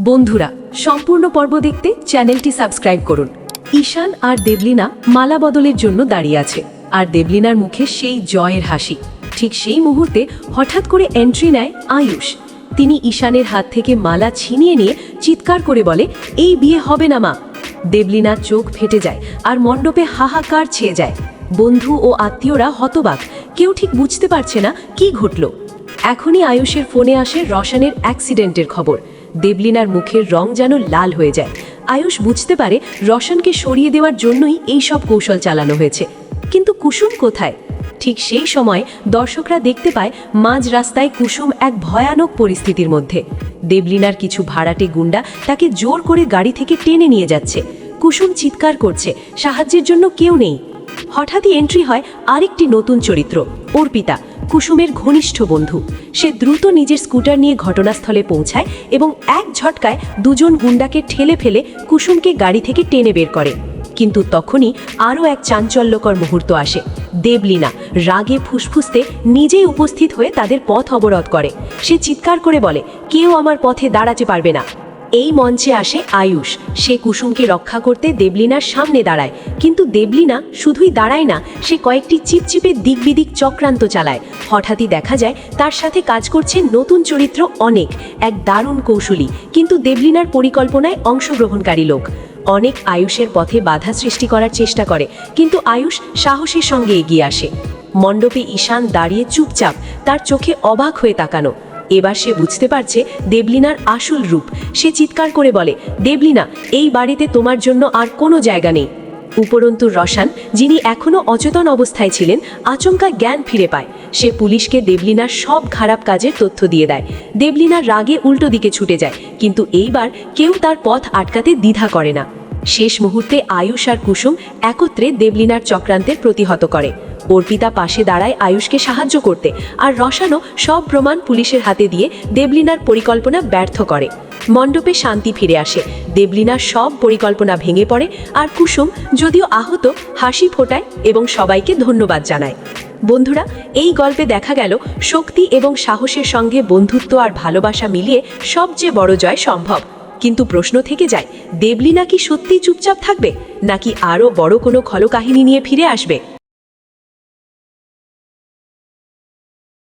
বন্ধুরা, সম্পূর্ণ পর্ব দেখতে চ্যানেলটি সাবস্ক্রাইব করুন। ঈশান আর দেবলিনা মালা বদলের জন্য দাঁড়িয়ে আছে। আর দেবলিনার মুখে সেই জয়ের হাসি। ঠিক সেই মুহূর্তে হঠাৎ করে এন্ট্রি নেয় আয়ুষ। তিনি ঈশানের হাত থেকে মালা ছিনিয়ে নিয়ে চিৎকার করে বলে, এই বিয়ে হবে না মা। দেবলিনার চোখ ফেটে যায় আর মণ্ডপে হাহাকার ছেয়ে যায়। বন্ধু ও আত্মীয়রা হতবাক। কেউ ঠিক বুঝতে পারছে না কি ঘটল। এখনই আয়ুষের ফোনে আসে রসানের অ্যাক্সিডেন্টের খবর। দেবলিনার মুখের রং যেন লাল হয়ে যায়। আয়ুষ বুঝতে পারে রশনকে সরিয়ে দেওয়ার জন্যই এই সব কৌশল চালানো হয়েছে। কিন্তু কুসুম কোথায়? ঠিক সেই সময় দর্শকরা দেখতে পায় মাঝ রাস্তায় কুসুম এক ভয়ানক পরিস্থিতির মধ্যে। দেবলিনার কিছু ভাড়াটে গুন্ডা তাকে জোর করে গাড়ি থেকে টেনে নিয়ে যাচ্ছে। কুসুম চিৎকার করছে, সাহায্যের জন্য কেউ নেই। হঠাৎই এন্ট্রি হয় আরেকটি নতুন চরিত্র, অর্পিতা। কুসুমের ঘনিষ্ঠ বন্ধু। সে দ্রুত নিজের স্কুটার নিয়ে ঘটনাস্থলে পৌঁছায় এবং এক ঝটকায় দুজন গুন্ডাকে ঠেলে ফেলে কুসুমকে গাড়ি থেকে টেনে বের করে। কিন্তু তখনই আরও এক চাঞ্চল্যকর মুহূর্ত আসে। দেবলীনা রাগে ফুসফুসতে নিজেই উপস্থিত হয়ে তাদের পথ অবরোধ করে। সে চিৎকার করে বলে, কেউ আমার পথে দাঁড়াতে পারবে না। এই মঞ্চে আসে আয়ুষ। সে কুসুমকে রক্ষা করতে দেবলিনার সামনে দাঁড়ায়। কিন্তু দেবলিনা শুধুই দাঁড়ায় না, সে কয়েকটি চিপচিপে দিকবিদিক চক্রান্ত চালায়। হঠাৎই দেখা যায়, তার সাথে কাজ করছে নতুন চরিত্র অনেক, এক দারুণ কৌশলী। কিন্তু দেবলিনার পরিকল্পনায় অংশগ্রহণকারী লোক। অনেক আয়ুষের পথে বাধা সৃষ্টি করার চেষ্টা করে, কিন্তু আয়ুষ সাহসের সঙ্গে এগিয়ে আসে। মণ্ডপে ঈশান দাঁড়িয়ে চুপচাপ, তার চোখে অবাক হয়ে তাকানো। এবার সে বুঝতে পারছে দেবলিনার আসল রূপ। সে চিৎকার করে বলে, দেবলিনা, এই বাড়িতে তোমার জন্য আর কোনো জায়গা নেই। উপরন্তু রসান, যিনি এখনও অচেতন অবস্থায় ছিলেন, আচমকা জ্ঞান ফিরে পায়। সে পুলিশকে দেবলিনার সব খারাপ কাজের তথ্য দিয়ে দেয়। দেবলিনার রাগে উল্টো দিকে ছুটে যায়, কিন্তু এইবার কেউ তার পথ আটকাতে দ্বিধা করে না। শেষ মুহূর্তে আয়ুষ আর কুসুম একত্রে দেবলিনার চক্রান্তের প্রতিহত করে। অর্পিতা পাশে দাঁড়ায় আয়ুষকে সাহায্য করতে আর রসানো সব প্রমাণ পুলিশের হাতে দিয়ে দেবলিনার পরিকল্পনা ব্যর্থ করে। মণ্ডপে শান্তি ফিরে আসে। দেবলিনার সব পরিকল্পনা ভেঙে পড়ে আর কুসুম যদিও আহত, হাসি ফোটায় এবং সবাইকে ধন্যবাদ জানায়। বন্ধুরা, এই গল্পে দেখা গেল শক্তি এবং সাহসের সঙ্গে বন্ধুত্ব আর ভালোবাসা মিলিয়ে সবচেয়ে বড় জয় সম্ভব। কিন্তু প্রশ্ন থেকে যায়, দেবলিনা কি সত্যি চুপচাপ থাকবে? নাকি আরও বড় কোনো খলকাহিনী নিয়ে ফিরে আসবে?